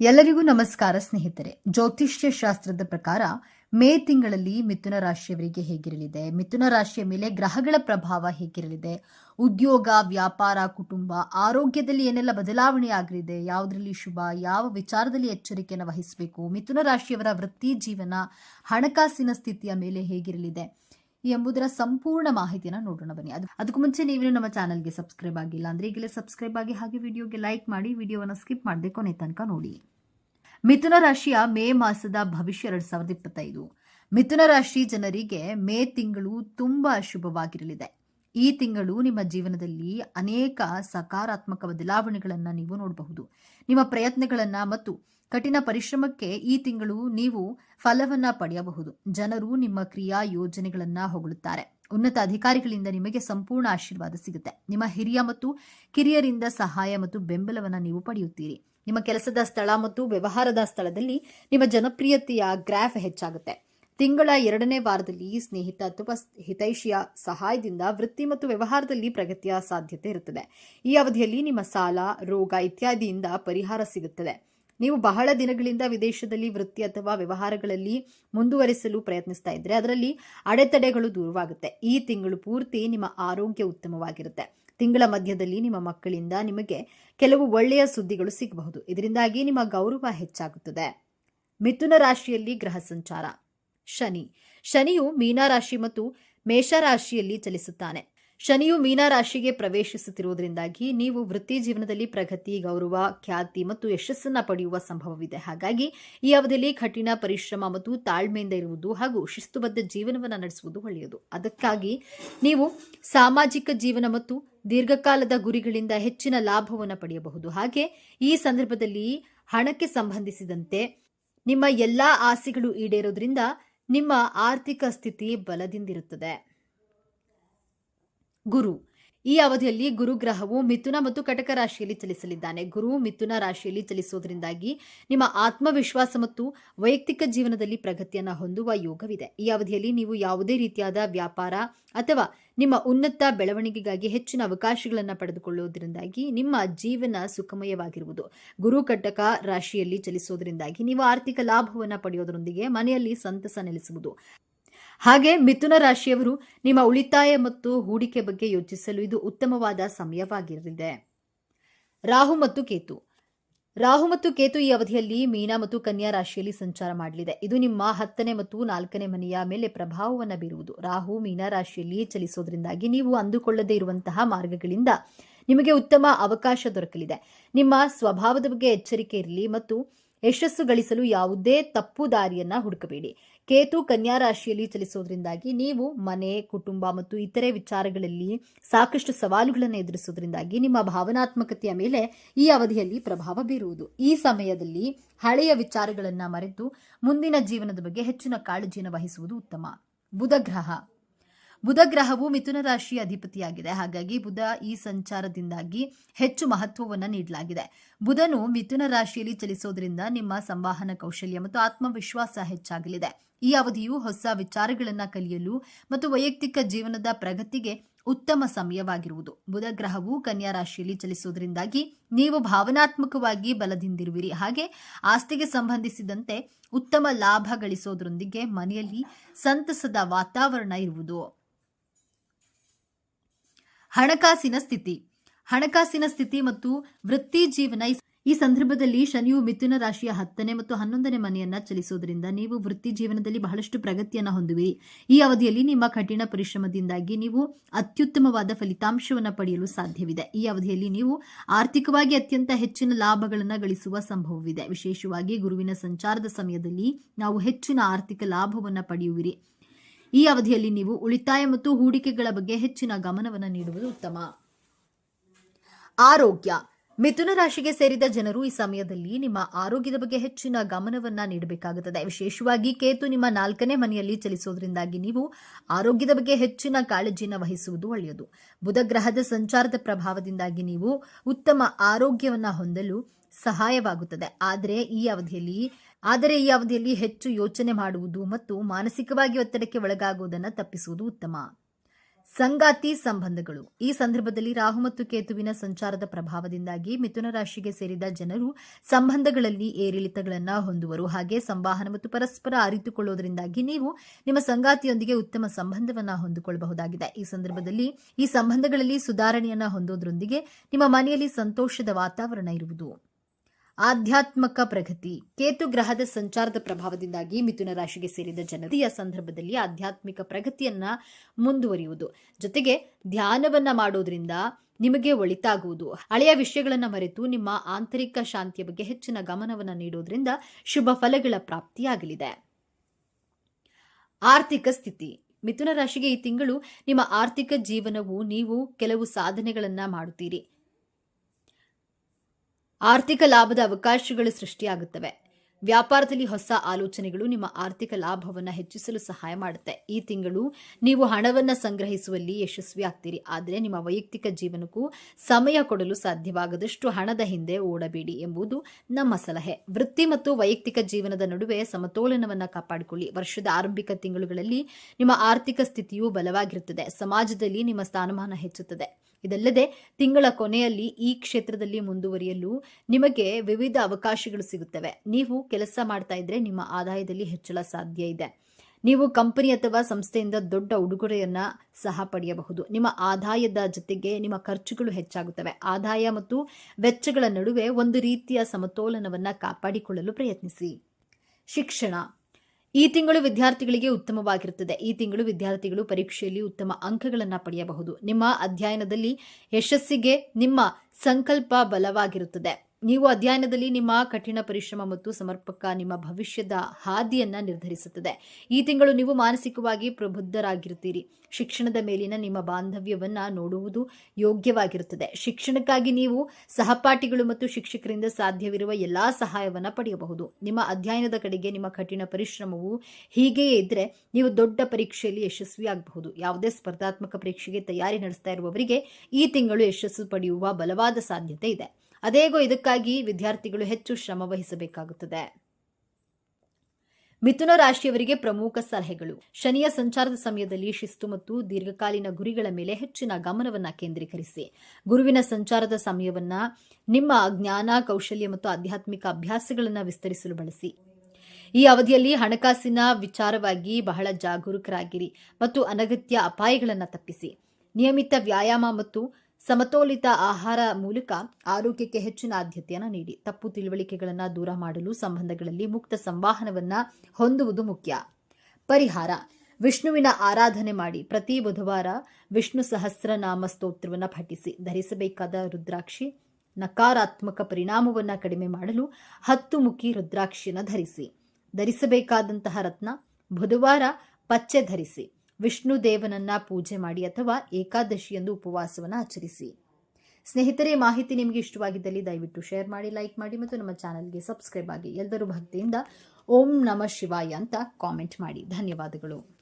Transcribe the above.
ಎಲ್ಲರಿಗೂ ನಮಸ್ಕಾರ ಸ್ನೇಹಿತರೆ. ಜ್ಯೋತಿಷ್ಯ ಶಾಸ್ತ್ರದ ಪ್ರಕಾರ ಮೇ ತಿಂಗಳಲ್ಲಿ ಮಿಥುನ ರಾಶಿಯವರಿಗೆ ಹೇಗಿರಲಿದೆ? ಮಿಥುನ ರಾಶಿಯ ಮೇಲೆ ಗ್ರಹಗಳ ಪ್ರಭಾವ ಹೇಗಿರಲಿದೆ? ಉದ್ಯೋಗ, ವ್ಯಾಪಾರ, ಕುಟುಂಬ, ಆರೋಗ್ಯದಲ್ಲಿ ಏನೆಲ್ಲ ಬದಲಾವಣೆ ಆಗಲಿದೆ? ಯಾವುದರಲ್ಲಿ ಶುಭ, ಯಾವ ವಿಚಾರದಲ್ಲಿ ಎಚ್ಚರಿಕೆಯನ್ನು ವಹಿಸಬೇಕು? ಮಿಥುನ ರಾಶಿಯವರ ವೃತ್ತಿ ಜೀವನ ಹಣಕಾಸಿನ ಸ್ಥಿತಿಯ ಮೇಲೆ ಹೇಗಿರಲಿದೆ? ಎಂಬುದರ ಸಂಪೂರ್ಣ ಮಾಹಿತಿಯನ್ನು ನೋಡೋಣ ಬನ್ನಿ. ಅದು ಅದಕ್ಕೂ ಮುಂಚೆ ನೀವು ನಮ್ಮ ಚಾನಲ್ಗೆ ಸಬ್ಸ್ಕ್ರೈಬ್ ಆಗಿಲ್ಲ ಅಂದ್ರೆ ಈಗಲೇ ಸಬ್ಸ್ಕ್ರೈಬ್ ಆಗಿ ಹಾಗೆ ವಿಡಿಯೋಗೆ ಲೈಕ್ ಮಾಡಿ, ವಿಡಿಯೋವನ್ನು ಸ್ಕಿಪ್ ಮಾಡದೆ ಕೊನೆ ತನಕ ನೋಡಿ. ಮಿಥುನ ರಾಶಿಯ ಮೇ ಮಾಸದ ಭವಿಷ್ಯ ಎರಡ್ ಸಾವಿರದ ಇಪ್ಪತ್ತೈದು. ಮಿಥುನ ರಾಶಿ ಜನರಿಗೆ ಮೇ ತಿಂಗಳು ತುಂಬಾ ಶುಭವಾಗಿರಲಿದೆ. ಈ ತಿಂಗಳು ನಿಮ್ಮ ಜೀವನದಲ್ಲಿ ಅನೇಕ ಸಕಾರಾತ್ಮಕ ಬದಲಾವಣೆಗಳನ್ನು ನೀವು ನೋಡಬಹುದು. ನಿಮ್ಮ ಪ್ರಯತ್ನಗಳನ್ನ ಮತ್ತು ಕಠಿಣ ಪರಿಶ್ರಮಕ್ಕೆ ಈ ತಿಂಗಳು ನೀವು ಫಲವನ್ನ ಪಡೆಯಬಹುದು. ಜನರು ನಿಮ್ಮ ಕ್ರಿಯಾ ಯೋಜನೆಗಳನ್ನ ಹೊಗಳುತ್ತಾರೆ. ಉನ್ನತ ಅಧಿಕಾರಿಗಳಿಂದ ನಿಮಗೆ ಸಂಪೂರ್ಣ ಆಶೀರ್ವಾದ ಸಿಗುತ್ತೆ. ನಿಮ್ಮ ಹಿರಿಯ ಮತ್ತು ಕಿರಿಯರಿಂದ ಸಹಾಯ ಮತ್ತು ಬೆಂಬಲವನ್ನ ನೀವು ಪಡೆಯುತ್ತೀರಿ. ನಿಮ್ಮ ಕೆಲಸದ ಸ್ಥಳ ಮತ್ತು ವ್ಯವಹಾರದ ಸ್ಥಳದಲ್ಲಿ ನಿಮ್ಮ ಜನಪ್ರಿಯತೆಯ ಗ್ರಾಫ್ ಹೆಚ್ಚಾಗುತ್ತೆ. ತಿಂಗಳ ಎರಡನೇ ವಾರದಲ್ಲಿ ಸ್ನೇಹಿತ ಅಥವಾ ಹಿತೈಷಿಯ ಸಹಾಯದಿಂದ ವೃತ್ತಿ ಮತ್ತು ವ್ಯವಹಾರದಲ್ಲಿ ಪ್ರಗತಿಯ ಸಾಧ್ಯತೆ ಇರುತ್ತದೆ. ಈ ಅವಧಿಯಲ್ಲಿ ನಿಮ್ಮ ಸಾಲ, ರೋಗ ಇತ್ಯಾದಿಯಿಂದ ಪರಿಹಾರ ಸಿಗುತ್ತದೆ. ನೀವು ಬಹಳ ದಿನಗಳಿಂದ ವಿದೇಶದಲ್ಲಿ ವೃತ್ತಿ ಅಥವಾ ವ್ಯವಹಾರಗಳಲ್ಲಿ ಮುಂದುವರಿಸಲು ಪ್ರಯತ್ನಿಸ್ತಾ ಇದ್ರೆ ಅದರಲ್ಲಿ ಅಡೆತಡೆಗಳು ದೂರವಾಗುತ್ತೆ. ಈ ತಿಂಗಳು ಪೂರ್ತಿ ನಿಮ್ಮ ಆರೋಗ್ಯ ಉತ್ತಮವಾಗಿರುತ್ತೆ. ತಿಂಗಳ ಮಧ್ಯದಲ್ಲಿ ನಿಮ್ಮ ಮಕ್ಕಳಿಂದ ನಿಮಗೆ ಕೆಲವು ಒಳ್ಳೆಯ ಸುದ್ದಿಗಳು ಸಿಗಬಹುದು. ಇದರಿಂದಾಗಿ ನಿಮ್ಮ ಗೌರವ ಹೆಚ್ಚಾಗುತ್ತದೆ. ಮಿಥುನ ರಾಶಿಯಲ್ಲಿ ಗ್ರಹ ಸಂಚಾರ. ಶನಿ. ಶನಿಯು ಮೀನರಾಶಿ ಮತ್ತು ಮೇಷರಾಶಿಯಲ್ಲಿ ಚಲಿಸುತ್ತಾನೆ. ಶನಿಯು ಮೀನರಾಶಿಗೆ ಪ್ರವೇಶಿಸುತ್ತಿರುವುದರಿಂದಾಗಿ ನೀವು ವೃತ್ತಿ ಜೀವನದಲ್ಲಿ ಪ್ರಗತಿ, ಗೌರವ, ಖ್ಯಾತಿ ಮತ್ತು ಯಶಸ್ಸನ್ನ ಪಡೆಯುವ ಸಂಭವವಿದೆ. ಹಾಗಾಗಿ ಈ ಅವಧಿಯಲ್ಲಿ ಕಠಿಣ ಪರಿಶ್ರಮ ಮತ್ತು ತಾಳ್ಮೆಯಿಂದ ಇರುವುದು ಹಾಗೂ ಶಿಸ್ತುಬದ್ಧ ಜೀವನವನ್ನು ನಡೆಸುವುದು ಒಳ್ಳೆಯದು. ಅದಕ್ಕಾಗಿ ನೀವು ಸಾಮಾಜಿಕ ಜೀವನ ಮತ್ತು ದೀರ್ಘಕಾಲದ ಗುರಿಗಳಿಂದ ಹೆಚ್ಚಿನ ಲಾಭವನ್ನು ಪಡೆಯಬಹುದು. ಹಾಗೆ ಈ ಸಂದರ್ಭದಲ್ಲಿ ಹಣಕ್ಕೆ ಸಂಬಂಧಿಸಿದಂತೆ ನಿಮ್ಮ ಎಲ್ಲಾ ಆಸೆಗಳು ಈಡೇರೋದ್ರಿಂದ ನಿಮ್ಮ ಆರ್ಥಿಕ ಸ್ಥಿತಿ ಬಲದಿಂದಿರುತ್ತದೆ. ಗುರು. ಈ ಅವಧಿಯಲ್ಲಿ ಗುರು ಗ್ರಹವು ಮಿಥುನ ಮತ್ತು ಕಟಕ ರಾಶಿಯಲ್ಲಿ ಚಲಿಸಲಿದ್ದಾನೆ. ಗುರು ಮಿಥುನ ರಾಶಿಯಲ್ಲಿ ಚಲಿಸುವುದರಿಂದಾಗಿ ನಿಮ್ಮ ಆತ್ಮವಿಶ್ವಾಸ ಮತ್ತು ವೈಯಕ್ತಿಕ ಜೀವನದಲ್ಲಿ ಪ್ರಗತಿಯನ್ನು ಹೊಂದುವ ಯೋಗವಿದೆ. ಈ ಅವಧಿಯಲ್ಲಿ ನೀವು ಯಾವುದೇ ರೀತಿಯಾದ ವ್ಯಾಪಾರ ಅಥವಾ ನಿಮ್ಮ ಉನ್ನತ ಬೆಳವಣಿಗೆಗಾಗಿ ಹೆಚ್ಚಿನ ಅವಕಾಶಗಳನ್ನು ಪಡೆದುಕೊಳ್ಳುವುದರಿಂದಾಗಿ ನಿಮ್ಮ ಜೀವನ ಸುಖಮಯವಾಗಿರುವುದು. ಗುರು ಕಟಕ ರಾಶಿಯಲ್ಲಿ ಚಲಿಸುವುದರಿಂದಾಗಿ ನೀವು ಆರ್ಥಿಕ ಲಾಭವನ್ನು ಪಡೆಯೋದರೊಂದಿಗೆ ಮನೆಯಲ್ಲಿ ಸಂತಸ ನೆಲೆಸುವುದು. ಹಾಗೆ ಮಿಥುನ ರಾಶಿಯವರು ನಿಮ್ಮ ಉಳಿತಾಯ ಮತ್ತು ಹೂಡಿಕೆ ಬಗ್ಗೆ ಯೋಚಿಸಲು ಇದು ಉತ್ತಮವಾದ ಸಮಯವಾಗಿರಲಿದೆ. ರಾಹು ಮತ್ತು ಕೇತು. ರಾಹು ಮತ್ತು ಕೇತು ಈ ಅವಧಿಯಲ್ಲಿ ಮೀನಾ ಮತ್ತು ಕನ್ಯಾ ರಾಶಿಯಲ್ಲಿ ಸಂಚಾರ ಮಾಡಲಿದೆ. ಇದು ನಿಮ್ಮ ಹತ್ತನೇ ಮತ್ತು ನಾಲ್ಕನೇ ಮನೆಯ ಮೇಲೆ ಪ್ರಭಾವವನ್ನು ಬೀರುವುದು. ರಾಹು ಮೀನಾ ರಾಶಿಯಲ್ಲಿ ಚಲಿಸೋದ್ರಿಂದಾಗಿ ನೀವು ಅಂದುಕೊಳ್ಳದೇ ಇರುವಂತಹ ಮಾರ್ಗಗಳಿಂದ ನಿಮಗೆ ಉತ್ತಮ ಅವಕಾಶ ದೊರಕಲಿದೆ. ನಿಮ್ಮ ಸ್ವಭಾವದ ಬಗ್ಗೆ ಎಚ್ಚರಿಕೆ ಇರಲಿ ಮತ್ತು ಯಶಸ್ಸು ಗಳಿಸಲು ಯಾವುದೇ ತಪ್ಪು ದಾರಿಯನ್ನ ಹುಡುಕಬೇಡಿ. ಕೇತು ಕನ್ಯಾ ರಾಶಿಯಲ್ಲಿ ಚಲಿಸೋದ್ರಿಂದಾಗಿ ನೀವು ಮನೆ, ಕುಟುಂಬ ಮತ್ತು ಇತರೆ ವಿಚಾರಗಳಲ್ಲಿ ಸಾಕಷ್ಟು ಸವಾಲುಗಳನ್ನು ಎದುರಿಸೋದ್ರಿಂದಾಗಿ ನಿಮ್ಮ ಭಾವನಾತ್ಮಕತೆಯ ಮೇಲೆ ಈ ಅವಧಿಯಲ್ಲಿ ಪ್ರಭಾವ ಬೀರುವುದು. ಈ ಸಮಯದಲ್ಲಿ ಹಳೆಯ ವಿಚಾರಗಳನ್ನು ಮರೆತು ಮುಂದಿನ ಜೀವನದ ಬಗ್ಗೆ ಹೆಚ್ಚಿನ ಕಾಳಜಿಯನ್ನು ವಹಿಸುವುದು ಉತ್ತಮ. ಬುಧ ಗ್ರಹ. ಬುಧ ಗ್ರಹವು ಮಿಥುನ ರಾಶಿಯ ಅಧಿಪತಿಯಾಗಿದೆ. ಹಾಗಾಗಿ ಬುಧ ಈ ಸಂಚಾರದಿಂದಾಗಿ ಹೆಚ್ಚು ಮಹತ್ವವನ್ನು ನೀಡಲಾಗಿದೆ. ಬುಧನು ಮಿಥುನ ರಾಶಿಯಲ್ಲಿ ಚಲಿಸೋದ್ರಿಂದ ನಿಮ್ಮ ಸಂವಹನ ಕೌಶಲ್ಯ ಮತ್ತು ಆತ್ಮವಿಶ್ವಾಸ ಹೆಚ್ಚಾಗಲಿದೆ. ಈ ಅವಧಿಯು ಹೊಸ ವಿಚಾರಗಳನ್ನು ಕಲಿಯಲು ಮತ್ತು ವೈಯಕ್ತಿಕ ಜೀವನದ ಪ್ರಗತಿಗೆ ಉತ್ತಮ ಸಮಯವಾಗಿರುವುದು. ಬುಧ ಗ್ರಹವು ಕನ್ಯಾ ರಾಶಿಯಲ್ಲಿ ಚಲಿಸುವುದರಿಂದಾಗಿ ನೀವು ಭಾವನಾತ್ಮಕವಾಗಿ ಬಲದಿಂದಿರುವಿರಿ. ಹಾಗೆ ಆಸ್ತಿಗೆ ಸಂಬಂಧಿಸಿದಂತೆ ಉತ್ತಮ ಲಾಭ ಗಳಿಸೋದ್ರೊಂದಿಗೆ ಮನೆಯಲ್ಲಿ ಸಂತಸದ ವಾತಾವರಣ ಇರುವುದು. ಹಣಕಾಸಿನ ಸ್ಥಿತಿ. ಹಣಕಾಸಿನ ಸ್ಥಿತಿ ಮತ್ತು ವೃತ್ತಿ ಜೀವನ ಈ ಸಂದರ್ಭದಲ್ಲಿ ಶನಿಯು ಮಿಥುನ ರಾಶಿಯ ಹತ್ತನೇ ಮತ್ತು ಹನ್ನೊಂದನೇ ಮನೆಯನ್ನ ಚಲಿಸುವುದರಿಂದ ನೀವು ವೃತ್ತಿ ಜೀವನದಲ್ಲಿ ಬಹಳಷ್ಟು ಪ್ರಗತಿಯನ್ನು ಹೊಂದುವಿರಿ. ಈ ಅವಧಿಯಲ್ಲಿ ನಿಮ್ಮ ಕಠಿಣ ಪರಿಶ್ರಮದಿಂದಾಗಿ ನೀವು ಅತ್ಯುತ್ತಮವಾದ ಫಲಿತಾಂಶವನ್ನು ಪಡೆಯಲು ಸಾಧ್ಯವಿದೆ. ಈ ಅವಧಿಯಲ್ಲಿ ನೀವು ಆರ್ಥಿಕವಾಗಿ ಅತ್ಯಂತ ಹೆಚ್ಚಿನ ಲಾಭಗಳನ್ನು ಗಳಿಸುವ ಸಂಭವವಿದೆ. ವಿಶೇಷವಾಗಿ ಗುರುವಿನ ಸಂಚಾರದ ಸಮಯದಲ್ಲಿ ನಾವು ಹೆಚ್ಚಿನ ಆರ್ಥಿಕ ಲಾಭವನ್ನು ಪಡೆಯುವಿರಿ. ಈ ಅವಧಿಯಲ್ಲಿ ನೀವು ಉಳಿತಾಯ ಮತ್ತು ಹೂಡಿಕೆಗಳ ಬಗ್ಗೆ ಹೆಚ್ಚಿನ ಗಮನವನ್ನು ನೀಡುವುದು ಉತ್ತಮ. ಆರೋಗ್ಯ. ಮಿಥುನ ರಾಶಿಗೆ ಸೇರಿದ ಜನರು ಈ ಸಮಯದಲ್ಲಿ ನಿಮ್ಮ ಆರೋಗ್ಯದ ಬಗ್ಗೆ ಹೆಚ್ಚಿನ ಗಮನವನ್ನ ನೀಡಬೇಕಾಗುತ್ತದೆ. ವಿಶೇಷವಾಗಿ ಕೇತು ನಿಮ್ಮ ನಾಲ್ಕನೇ ಮನೆಯಲ್ಲಿ ಚಲಿಸೋದ್ರಿಂದಾಗಿ ನೀವು ಆರೋಗ್ಯದ ಬಗ್ಗೆ ಹೆಚ್ಚಿನ ಕಾಳಜಿಯನ್ನು ವಹಿಸುವುದು ಒಳ್ಳೆಯದು. ಬುಧ ಗ್ರಹದ ಸಂಚಾರದ ಪ್ರಭಾವದಿಂದಾಗಿ ನೀವು ಉತ್ತಮ ಆರೋಗ್ಯವನ್ನ ಹೊಂದಲು ಸಹಾಯವಾಗುತ್ತದೆ. ಆದರೆ ಈ ಅವಧಿಯಲ್ಲಿ, ಆದರೆ ಈ ಅವಧಿಯಲ್ಲಿ ಹೆಚ್ಚು ಯೋಚನೆ ಮಾಡುವುದು ಮತ್ತು ಮಾನಸಿಕವಾಗಿ ಒತ್ತಡಕ್ಕೆ ಒಳಗಾಗುವುದನ್ನು ತಪ್ಪಿಸುವುದು ಉತ್ತಮ. ಸಂಗಾತಿ ಸಂಬಂಧಗಳು. ಈ ಸಂದರ್ಭದಲ್ಲಿ ರಾಹು ಮತ್ತು ಕೇತುವಿನ ಸಂಚಾರದ ಪ್ರಭಾವದಿಂದಾಗಿ ಮಿಥುನ ರಾಶಿಗೆ ಸೇರಿದ ಜನರು ಸಂಬಂಧಗಳಲ್ಲಿ ಏರಿಳಿತಗಳನ್ನು ಹೊಂದುವರು. ಹಾಗೆ ಸಂವಹನ ಮತ್ತು ಪರಸ್ಪರ ಅರಿತುಕೊಳ್ಳುವುದರಿಂದಾಗಿ ನೀವು ನಿಮ್ಮ ಸಂಗಾತಿಯೊಂದಿಗೆ ಉತ್ತಮ ಸಂಬಂಧವನ್ನು ಹೊಂದಿಕೊಳ್ಳಬಹುದಾಗಿದೆ. ಈ ಸಂದರ್ಭದಲ್ಲಿ ಈ ಸಂಬಂಧಗಳಲ್ಲಿ ಸುಧಾರಣೆಯನ್ನ ಹೊಂದೋದ್ರೊಂದಿಗೆ ನಿಮ್ಮ ಮನೆಯಲ್ಲಿ ಸಂತೋಷದ ವಾತಾವರಣ ಇರುವುದು. ಆಧ್ಯಾತ್ಮಕ ಪ್ರಗತಿ. ಕೇತು ಗ್ರಹದ ಸಂಚಾರದ ಪ್ರಭಾವದಿಂದಾಗಿ ಮಿಥುನ ರಾಶಿಗೆ ಸೇರಿದ ಜನತೆಯ ಸಂದರ್ಭದಲ್ಲಿ ಆಧ್ಯಾತ್ಮಿಕ ಪ್ರಗತಿಯನ್ನ ಮುಂದುವರಿಯುವುದು. ಜೊತೆಗೆ ಧ್ಯಾನವನ್ನ ಮಾಡೋದ್ರಿಂದ ನಿಮಗೆ ಒಳಿತಾಗುವುದು. ಹಳೆಯ ವಿಷಯಗಳನ್ನ ಮರೆತು ನಿಮ್ಮ ಆಂತರಿಕ ಶಾಂತಿಯ ಬಗ್ಗೆ ಹೆಚ್ಚಿನ ಗಮನವನ್ನು ನೀಡೋದ್ರಿಂದ ಶುಭ ಫಲಗಳ ಪ್ರಾಪ್ತಿಯಾಗಲಿದೆ. ಆರ್ಥಿಕ ಸ್ಥಿತಿ. ಮಿಥುನ ರಾಶಿಗೆ ಈ ತಿಂಗಳು ನಿಮ್ಮ ಆರ್ಥಿಕ ಜೀವನವು ನೀವು ಕೆಲವು ಸಾಧನೆಗಳನ್ನ ಮಾಡುತ್ತೀರಿ. ಆರ್ಥಿಕ ಲಾಭದ ಅವಕಾಶಗಳು ಸೃಷ್ಟಿಯಾಗುತ್ತವೆ. ವ್ಯಾಪಾರದಲ್ಲಿ ಹೊಸ ಆಲೋಚನೆಗಳು ನಿಮ್ಮ ಆರ್ಥಿಕ ಲಾಭವನ್ನು ಹೆಚ್ಚಿಸಲು ಸಹಾಯ ಮಾಡುತ್ತೆ. ಈ ತಿಂಗಳು ನೀವು ಹಣವನ್ನು ಸಂಗ್ರಹಿಸುವಲ್ಲಿ ಯಶಸ್ವಿ ಆಗ್ತೀರಿ. ಆದರೆ ನಿಮ್ಮ ವೈಯಕ್ತಿಕ ಜೀವನಕ್ಕೂ ಸಮಯ ಕೊಡಲು ಸಾಧ್ಯವಾಗದಷ್ಟು ಹಣದ ಹಿಂದೆ ಓಡಬೇಡಿ ಎಂಬುದು ನಮ್ಮ ಸಲಹೆ. ವೃತ್ತಿ ಮತ್ತು ವೈಯಕ್ತಿಕ ಜೀವನದ ನಡುವೆ ಸಮತೋಲನವನ್ನು ಕಾಪಾಡಿಕೊಳ್ಳಿ. ವರ್ಷದ ಆರಂಭಿಕ ತಿಂಗಳುಗಳಲ್ಲಿ ನಿಮ್ಮ ಆರ್ಥಿಕ ಸ್ಥಿತಿಯು ಬಲವಾಗಿರುತ್ತದೆ. ಸಮಾಜದಲ್ಲಿ ನಿಮ್ಮ ಸ್ಥಾನಮಾನ ಹೆಚ್ಚುತ್ತದೆ. ಇದಲ್ಲದೆ ತಿಂಗಳ ಕೊನೆಯಲ್ಲಿ ಈ ಕ್ಷೇತ್ರದಲ್ಲಿ ಮುಂದುವರಿಯಲು ನಿಮಗೆ ವಿವಿಧ ಅವಕಾಶಗಳು ಸಿಗುತ್ತವೆ. ನೀವು ಕೆಲಸ ಮಾಡ್ತಾ ಇದ್ರೆ ನಿಮ್ಮ ಆದಾಯದಲ್ಲಿ ಹೆಚ್ಚಳ ಸಾಧ್ಯ ಇದೆ. ನೀವು ಕಂಪನಿ ಅಥವಾ ಸಂಸ್ಥೆಯಿಂದ ದೊಡ್ಡ ಉಡುಗೊರೆಯನ್ನ ಸಹ ಪಡೆಯಬಹುದು. ನಿಮ್ಮ ಆದಾಯದ ಜೊತೆಗೆ ನಿಮ್ಮ ಖರ್ಚುಗಳು ಹೆಚ್ಚಾಗುತ್ತವೆ. ಆದಾಯ ಮತ್ತು ವೆಚ್ಚಗಳ ನಡುವೆ ಒಂದು ರೀತಿಯ ಸಮತೋಲನವನ್ನ ಕಾಪಾಡಿಕೊಳ್ಳಲು ಪ್ರಯತ್ನಿಸಿ. ಶಿಕ್ಷಣ. ಈ ತಿಂಗಳು ವಿದ್ಯಾರ್ಥಿಗಳಿಗೆ ಉತ್ತಮವಾಗಿರುತ್ತದೆ. ಈ ತಿಂಗಳು ವಿದ್ಯಾರ್ಥಿಗಳು ಪರೀಕ್ಷೆಯಲ್ಲಿ ಉತ್ತಮ ಅಂಕಗಳನ್ನು ಪಡೆಯಬಹುದು. ನಿಮ್ಮ ಅಧ್ಯಯನದಲ್ಲಿ ಯಶಸ್ಸಿಗೆ ನಿಮ್ಮ ಸಂಕಲ್ಪ ಬಲವಾಗಿರುತ್ತದೆ. ನೀವು ಅಧ್ಯಯನದಲ್ಲಿ ನಿಮ್ಮ ಕಠಿಣ ಪರಿಶ್ರಮ ಮತ್ತು ಸಮರ್ಪಕ ನಿಮ್ಮ ಭವಿಷ್ಯದ ಹಾದಿಯನ್ನ ನಿರ್ಧರಿಸುತ್ತದೆ. ಈ ತಿಂಗಳು ನೀವು ಮಾನಸಿಕವಾಗಿ ಪ್ರಬುದ್ಧರಾಗಿರುತ್ತೀರಿ ಶಿಕ್ಷಣದ ಮೇಲಿನ ನಿಮ್ಮ ಬಾಂಧವ್ಯವನ್ನ ನೋಡುವುದು ಯೋಗ್ಯವಾಗಿರುತ್ತದೆ. ಶಿಕ್ಷಣಕ್ಕಾಗಿ ನೀವು ಸಹಪಾಠಿಗಳು ಮತ್ತು ಶಿಕ್ಷಕರಿಂದ ಸಾಧ್ಯವಿರುವ ಎಲ್ಲಾ ಸಹಾಯವನ್ನ ಪಡೆಯಬಹುದು. ನಿಮ್ಮ ಅಧ್ಯಯನದ ಕಡೆಗೆ ನಿಮ್ಮ ಕಠಿಣ ಪರಿಶ್ರಮವು ಹೀಗೆಯೇ ಇದ್ರೆ ನೀವು ದೊಡ್ಡ ಪರೀಕ್ಷೆಯಲ್ಲಿ ಯಶಸ್ವಿಯಾಗಬಹುದು. ಯಾವುದೇ ಸ್ಪರ್ಧಾತ್ಮಕ ಪರೀಕ್ಷೆಗೆ ತಯಾರಿ ನಡೆಸ್ತಾ ಇರುವವರಿಗೆ ಈ ತಿಂಗಳು ಯಶಸ್ಸು ಪಡೆಯುವ ಬಲವಾದ ಸಾಧ್ಯತೆ ಇದೆ. ಅದೇಗೋ ಇದಕ್ಕಾಗಿ ವಿದ್ಯಾರ್ಥಿಗಳು ಹೆಚ್ಚು ಶ್ರಮ ವಹಿಸಬೇಕಾಗುತ್ತದೆ. ಮಿಥುನ ರಾಶಿಯವರಿಗೆ ಪ್ರಮುಖ ಸಲಹೆಗಳು. ಶನಿಯ ಸಂಚಾರದ ಸಮಯದಲ್ಲಿ ಶಿಸ್ತು ಮತ್ತು ದೀರ್ಘಕಾಲೀನ ಗುರಿಗಳ ಮೇಲೆ ಹೆಚ್ಚಿನ ಗಮನವನ್ನು ಕೇಂದ್ರೀಕರಿಸಿ. ಗುರುವಿನ ಸಂಚಾರದ ಸಮಯವನ್ನ ನಿಮ್ಮ ಜ್ಞಾನ, ಕೌಶಲ್ಯ ಮತ್ತು ಆಧ್ಯಾತ್ಮಿಕ ಅಭ್ಯಾಸಗಳನ್ನು ವಿಸ್ತರಿಸಲು ಬಳಸಿ. ಈ ಅವಧಿಯಲ್ಲಿ ಹಣಕಾಸಿನ ವಿಚಾರವಾಗಿ ಬಹಳ ಜಾಗರೂಕರಾಗಿರಿ ಮತ್ತು ಅನಗತ್ಯ ಅಪಾಯಗಳನ್ನು ತಪ್ಪಿಸಿ. ನಿಯಮಿತ ವ್ಯಾಯಾಮ ಮತ್ತು ಸಮತೋಲಿತ ಆಹಾರ ಮೂಲಕ ಆರೋಗ್ಯಕ್ಕೆ ಹೆಚ್ಚಿನ ಆದ್ಯತೆಯನ್ನು ನೀಡಿ. ತಪ್ಪು ತಿಳುವಳಿಕೆಗಳನ್ನು ದೂರ ಮಾಡಲು ಸಂಬಂಧಗಳಲ್ಲಿ ಮುಕ್ತ ಸಂವಹನವನ್ನು ಹೊಂದುವುದು ಮುಖ್ಯ. ಪರಿಹಾರ. ವಿಷ್ಣುವಿನ ಆರಾಧನೆ ಮಾಡಿ. ಪ್ರತಿ ಬುಧವಾರ ವಿಷ್ಣು ಸಹಸ್ರನಾಮ ಸ್ತೋತ್ರವನ್ನು ಪಠಿಸಿ. ಧರಿಸಬೇಕಾದ ರುದ್ರಾಕ್ಷಿ ನಕಾರಾತ್ಮಕ ಪರಿಣಾಮವನ್ನು ಕಡಿಮೆ ಮಾಡಲು ಹತ್ತು ಮುಖಿ ರುದ್ರಾಕ್ಷಿಯನ್ನು ಧರಿಸಿ. ಧರಿಸಬೇಕಾದಂತಹ ರತ್ನ ಬುಧವಾರ ಪಚ್ಚೆ ಧರಿಸಿ. ವಿಷ್ಣು ದೇವನನ್ನ ಪೂಜೆ ಮಾಡಿ ಅಥವಾ ಏಕಾದಶಿಯಂದು ಉಪವಾಸವನ್ನು ಆಚರಿಸಿ. ಸ್ನೇಹಿತರೆ, ಮಾಹಿತಿ ನಿಮಗೆ ಇಷ್ಟವಾಗಿದ್ದಲ್ಲಿ ದಯವಿಟ್ಟು ಶೇರ್ ಮಾಡಿ, ಲೈಕ್ ಮಾಡಿ ಮತ್ತು ನಮ್ಮ ಚಾನಲ್ಗೆ ಸಬ್ಸ್ಕ್ರೈಬ್ ಆಗಿ ಎಲ್ಲರೂ ಭಕ್ತಿಯಿಂದ ಓಂ ನಮ ಶಿವಾಯ ಅಂತ ಕಾಮೆಂಟ್ ಮಾಡಿ. ಧನ್ಯವಾದಗಳು.